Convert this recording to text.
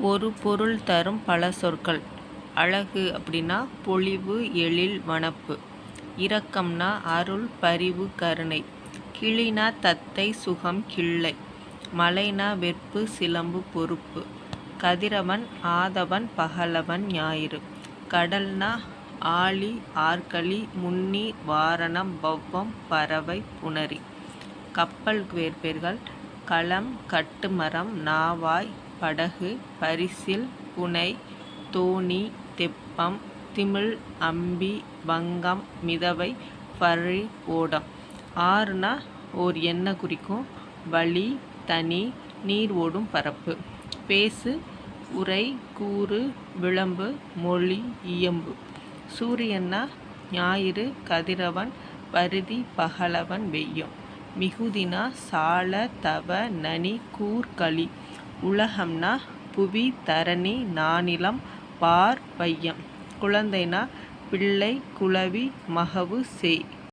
ஒரு பொருள் தரும் பல சொற்கள். அழகு அப்படின்னா பொலிவு எழில் வனப்பு. இரக்கம்னா அருள் பரிவு கருணை. கிளினா தத்தை சுகம் கிள்ளை. மலைனா வெற்பு சிலம்பு பொறுப்பு. கதிரவன் ஆதவன் பகலவன் ஞாயிறு. கடல்னா ஆழி ஆர்களி முன்னி வாரணம் பவ்வம் பறவை புணரி. கப்பல் வேர்பெயர்கள் களம் கட்டுமரம் நாவாய் படகு பரிசில் புனை தோணி தெப்பம் திமில் அம்பி வங்கம் மிதவை பரி ஓடம். ஆறுனா ஓர் எண்ணெய் குறிக்கும். வழி தனி நீர் ஓடும் பரப்பு. பேசு உரை கூறு விளம்பு மொழி இயம்பு. சூரியன்னா ஞாயிறு கதிரவன் பருதி பகலவன் வெய்யம். மிகுதினா சால தவ நனி கூர்களி உலகம்னா புவி தரணி நானிலம் பார் வையம். குழந்தைனா பிள்ளை குழவி மகவு செய்.